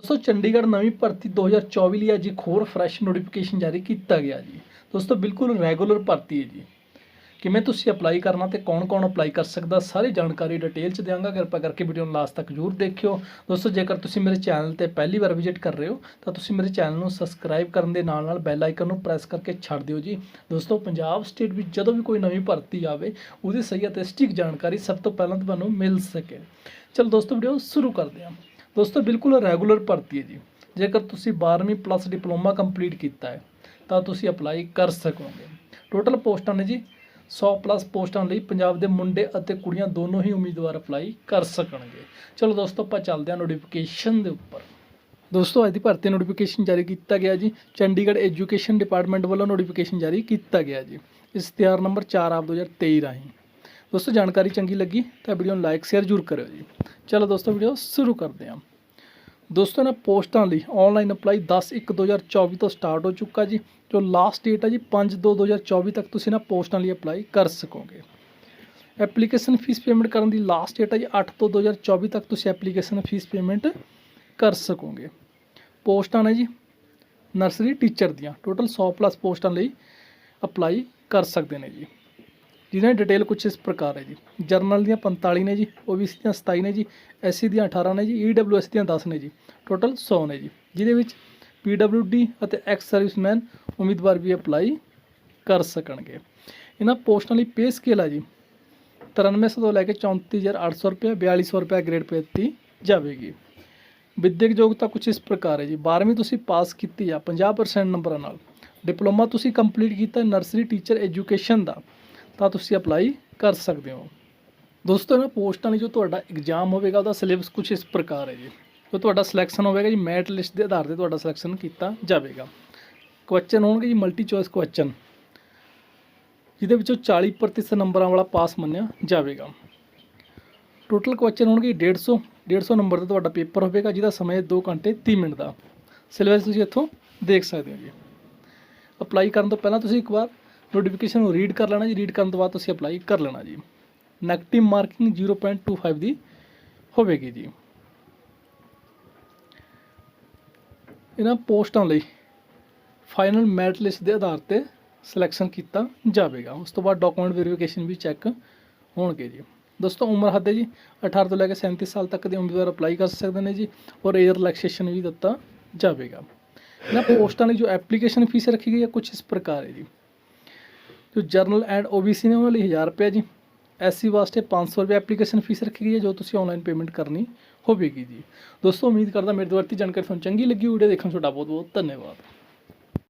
ਦੋਸਤੋ, ਚੰਡੀਗੜ੍ਹ ਨਵੀਂ ਭਰਤੀ 2024 ਲਈ ਅੱਜ ਇੱਕ ਹੋਰ ਫਰੈਸ਼ ਨੋਟੀਫਿਕੇਸ਼ਨ ਜਾਰੀ ਕੀਤਾ ਗਿਆ ਜੀ। ਦੋਸਤੋ, ਬਿਲਕੁਲ ਰੈਗੂਲਰ ਭਰਤੀ ਹੈ ਜੀ। ਕਿਵੇਂ ਤੁਸੀਂ ਅਪਲਾਈ ਕਰਨਾ ਤੇ ਕੌਣ-ਕੌਣ ਅਪਲਾਈ ਕਰ ਸਕਦਾ, ਸਾਰੀ ਜਾਣਕਾਰੀ ਡਿਟੇਲ ਚ ਦਿਆਂਗਾ। ਕਿਰਪਾ ਕਰਕੇ ਵੀਡੀਓ ਨੂੰ ਲਾਸਟ ਤੱਕ ਜਰੂਰ ਦੇਖਿਓ। ਦੋਸਤੋ, ਜੇਕਰ ਤੁਸੀਂ ਮੇਰੇ ਚੈਨਲ ਤੇ ਪਹਿਲੀ ਵਾਰ ਵਿਜ਼ਿਟ ਕਰ ਰਹੇ ਹੋ, ਤਾਂ ਤੁਸੀਂ ਮੇਰੇ ਚੈਨਲ ਨੂੰ ਸਬਸਕ੍ਰਾਈਬ ਕਰਨ ਦੇ ਨਾਲ ਨਾਲ ਬੈਲ ਆਈਕਨ ਨੂੰ ਪ੍ਰੈਸ ਕਰਕੇ ਛੱਡ ਦਿਓ ਜੀ। ਦੋਸਤੋ, ਪੰਜਾਬ ਸਟੇਟ ਵਿੱਚ ਜਦੋਂ ਵੀ ਕੋਈ ਨਵੀਂ ਭਰਤੀ ਆਵੇ, ਉਹਦੀ ਸਹੀ ਅਤੇ ਸਟਿਕ ਜਾਣਕਾਰੀ ਸਭ ਤੋਂ ਪਹਿਲਾਂ ਤੁਹਾਨੂੰ ਮਿਲ ਸਕੇ। ਚਲੋ ਦੋਸਤੋ ਵੀਡੀਓ ਸ਼ੁਰੂ ਕਰਦੇ ਹਾਂ। ਦੋਸਤੋ, ਬਿਲਕੁਲ ਰੈਗੂਲਰ ਭਰਤੀ ਹੈ ਜੀ। ਜੇਕਰ ਤੁਸੀਂ 12ਵੀਂ ਪਲੱਸ ਡਿਪਲੋਮਾ ਕੰਪਲੀਟ ਕੀਤਾ ਹੈ, ਤਾਂ ਤੁਸੀਂ ਅਪਲਾਈ ਕਰ ਸਕੋਗੇ। ਟੋਟਲ ਪੋਸਟਾਂ ਨੇ ਜੀ 100 ਪਲੱਸ ਪੋਸਟਾਂ ਲਈ ਪੰਜਾਬ ਦੇ ਮੁੰਡੇ ਅਤੇ ਕੁੜੀਆਂ ਦੋਨੋਂ ਹੀ ਉਮੀਦਵਾਰ ਅਪਲਾਈ ਕਰ ਸਕਣਗੇ। ਚਲੋ ਦੋਸਤੋ, ਆਪਾਂ ਚੱਲਦੇ ਹਾਂ ਨੋਟੀਫਿਕੇਸ਼ਨ ਦੇ ਉੱਪਰ। ਦੋਸਤੋ, ਅੱਜ ਦੀ ਭਰਤੀ ਨੋਟੀਫਿਕੇਸ਼ਨ ਜਾਰੀ ਕੀਤਾ ਗਿਆ ਜੀ। ਚੰਡੀਗੜ੍ਹ ਐਜੂਕੇਸ਼ਨ ਡਿਪਾਰਟਮੈਂਟ ਵੱਲੋਂ ਨੋਟੀਫਿਕੇਸ਼ਨ ਜਾਰੀ ਕੀਤਾ ਗਿਆ ਜੀ। ਇਸ਼ਤਿਹਾਰ ਨੰਬਰ 4 ਆਪ 2023 ਰਾਹੀਂ। ਦੋਸਤੋ, ਜਾਣਕਾਰੀ ਚੰਗੀ ਲੱਗੀ ਤਾਂ ਵੀਡੀਓ ਨੂੰ ਲਾਈਕ ਸ਼ੇਅਰ ਜ਼ਰੂਰ ਕਰਿਓ ਜੀ। ਚਲੋ ਦੋਸਤੋ ਵੀਡੀਓ ਸ਼ੁਰੂ ਕਰਦੇ ਹਾਂ। ਦੋਸਤੋ ਨਾ ਪੋਸਟਾਂ ਲਈ ਆਨਲਾਈਨ ਅਪਲਾਈ 10 1 2024 ਤੋਂ ਸਟਾਰਟ ਹੋ ਚੁੱਕਾ ਜੀ। ਜੋ ਲਾਸਟ ਡੇਟ ਹੈ ਜੀ 5 2 2024 ਤੱਕ ਤੁਸੀਂ ਨਾ ਪੋਸਟਾਂ ਲਈ ਅਪਲਾਈ ਕਰ ਸਕੋਗੇ। ਐਪਲੀਕੇਸ਼ਨ ਫੀਸ ਪੇਮੈਂਟ ਕਰਨ ਦੀ ਲਾਸਟ ਡੇਟ ਹੈ ਜੀ 8 ਤੋਂ 2024 ਤੱਕ ਤੁਸੀਂ ਐਪਲੀਕੇਸ਼ਨ ਫੀਸ ਪੇਮੈਂਟ ਕਰ ਸਕੋਗੇ। ਪੋਸਟਾਂ ਨੇ ਜੀ ਨਰਸਰੀ ਟੀਚਰ ਦੀਆਂ ਟੋਟਲ 100 ਪਲੱਸ ਪੋਸਟਾਂ ਲਈ ਅਪਲਾਈ ਕਰ ਸਕਦੇ ਨੇ ਜੀ। ਜਿਹਨਾਂ ਦੀ ਡਿਟੇਲ ਕੁਝ ਇਸ ਪ੍ਰਕਾਰ ਹੈ ਜੀ। ਜਰਨਲ ਦੀਆਂ 45 ਨੇ ਜੀ ਓਬੀਸੀ ਦੀਆਂ 27 ਨੇ ਜੀ ਐਸਸੀ ਦੀਆਂ 18 ਨੇ ਜੀ ਈਡਬਲਯੂਐਸ ਦੀਆਂ 10 ਨੇ ਜੀ। ਟੋਟਲ 100 ਨੇ ਜੀ, ਜਿਹਦੇ ਵਿੱਚ ਪੀਡਬਲਯੂਡੀ ਅਤੇ ਐਕਸ ਸਰਵਿਸਮੈਨ ਉਮੀਦਵਾਰ ਵੀ ਅਪਲਾਈ ਕਰ ਸਕਣਗੇ। ਇਹਨਾਂ ਪੋਸਟਾਂ ਲਈ ਪੇ ਸਕੇਲ ਆ ਜੀ 9300 ਤੋਂ ਲੈ ਕੇ 34800 ਰੁਪਏ 4200 ਰੁਪਏ ਗ੍ਰੇਡ ਪੇ ਦਿੱਤੀ ਜਾਵੇਗੀ। ਵਿਦਿਅਕ ਯੋਗਤਾ ਕੁਝ ਇਸ ਪ੍ਰਕਾਰ ਹੈ ਜੀ 12ਵੀਂ ਤੁਸੀਂ ਪਾਸ ਕੀਤੀ ਆ 50% ਨੰਬਰਾਂ ਨਾਲ। ਡਿਪਲੋਮਾ ਤੁਸੀਂ ਕੰਪਲੀਟ ਕੀਤਾ ਨਰਸਰੀ ਟੀਚਰ ਐਜੂਕੇਸ਼ਨ ਦਾ। ਤਾਂ ਤੁਸੀਂ ਅਪਲਾਈ ਕਰ ਸਕਦੇ ਹੋ। ਦੋਸਤੋ, ਇਹਨਾਂ ਪੋਸਟਾਂ ਲਈ ਜੋ ਤੁਹਾਡਾ ਐਗਜ਼ਾਮ ਹੋਵੇਗਾ, ਉਹਦਾ ਸਿਲੇਬਸ ਕੁਝ ਇਸ ਪ੍ਰਕਾਰ ਹੈ ਜੀ। ਜੋ ਤੁਹਾਡਾ ਸਿਲੈਕਸ਼ਨ ਹੋਵੇਗਾ ਜੀ ਮੈਟ ਲਿਸਟ ਦੇ ਆਧਾਰ ਤੇ ਤੁਹਾਡਾ ਸਿਲੈਕਸ਼ਨ ਕੀਤਾ ਜਾਵੇਗਾ। ਕੁਐਸਚਨ ਹੋਣਗੇ ਜੀ ਮਲਟੀ ਚੋਇਸ ਕੁਐਸਚਨ ਜਿਹਦੇ ਵਿੱਚੋਂ 40% ਨੰਬਰਾਂ ਵਾਲਾ ਪਾਸ ਮੰਨਿਆ ਜਾਵੇਗਾ। ਟੋਟਲ ਕੁਐਸਚਨ ਹੋਣਗੇ 150 150 ਨੰਬਰ ਦਾ ਤੁਹਾਡਾ ਪੇਪਰ ਹੋਵੇਗਾ, ਜਿਹਦਾ ਸਮਾਂ ਹੈ 2 ਘੰਟੇ 30 ਮਿੰਟ ਦਾ। ਸਿਲੇਬਸ ਤੁਸੀਂ ਇੱਥੋਂ ਦੇਖ ਸਕਦੇ ਹੋ ਜੀ। ਅਪਲਾਈ ਕਰਨ ਤੋਂ ਪਹਿਲਾਂ ਤੁਸੀਂ ਇੱਕ ਵਾਰ ਨੋਟੀਫਿਕੇਸ਼ਨ ਨੂੰ ਰੀਡ ਕਰ ਲੈਣਾ ਜੀ ਰੀਡ ਕਰਨ ਤੋਂ ਬਾਅਦ ਤੁਸੀਂ ਅਪਲਾਈ ਕਰ ਲੈਣਾ ਜੀ। ਨੈਗੇਟਿਵ ਮਾਰਕਿੰਗ 0.25 ਦੀ ਹੋਵੇਗੀ ਜੀ। ਇਹਨਾਂ ਪੋਸਟਾਂ ਲਈ ਫਾਈਨਲ ਮੈਰਿਟ ਲਿਸਟ ਦੇ ਆਧਾਰ ਤੇ ਸਿਲੈਕਸ਼ਨ ਕੀਤਾ ਜਾਵੇਗਾ। ਉਸ ਤੋਂ ਬਾਅਦ ਡਾਕੂਮੈਂਟ ਵੈਰੀਫਿਕੇਸ਼ਨ ਵੀ ਚੈੱਕ ਹੋਣਗੇ ਜੀ। ਦੋਸਤੋ, ਉਮਰ ਹੱਦ ਹੈ ਜੀ। 18 ਤੋਂ ਲੈ ਕੇ 37 ਸਾਲ ਤੱਕ ਦੇ ਉਮੀਦਵਾਰ ਅਪਲਾਈ ਕਰ ਸਕਦੇ ਨੇ ਜੀ ਔਰ ਏਜ ਰਿਲੈਕਸੇਸ਼ਨ ਵੀ ਦਿੱਤਾ ਜਾਵੇਗਾ। ਇਹਨਾਂ ਪੋਸਟਾਂ ਲਈ ਜੋ ਐਪਲੀਕੇਸ਼ਨ ਫੀਸ ਰੱਖੀ ਗਈ ਹੈ ਕੁਝ ਇਸ ਪ੍ਰਕਾਰ ਹੈ ਜੀ। ਜੋ ਜਰਨਲ ਐਂਡ ਓਬੀਸੀ ਨੇ ਉਹਨਾਂ ਲਈ 1000 ਰੁਪਏ ਜੀ। ਐਸਸੀ ਵਾਸਤੇ 500 ਰੁਪਏ ਐਪਲੀਕੇਸ਼ਨ ਫੀਸ ਰੱਖੀ ਗਈ ਹੈ, ਜੋ ਤੁਸੀਂ ਆਨਲਾਈਨ ਪੇਮੈਂਟ ਕਰਨੀ ਹੋਵੇਗੀ ਜੀ। ਦੋਸਤੋ, ਉਮੀਦ ਕਰਦਾ ਮੇਰੇ ਦੁਆਰਾ ਦੀ ਜਾਣਕਾਰੀ ਤੁਹਾਨੂੰ ਚੰਗੀ ਲੱਗੀ ਵੀਡੀਓ ਦੇਖਣ ਤੁਹਾਡਾ ਬਹੁਤ ਬਹੁਤ ਧੰਨਵਾਦ।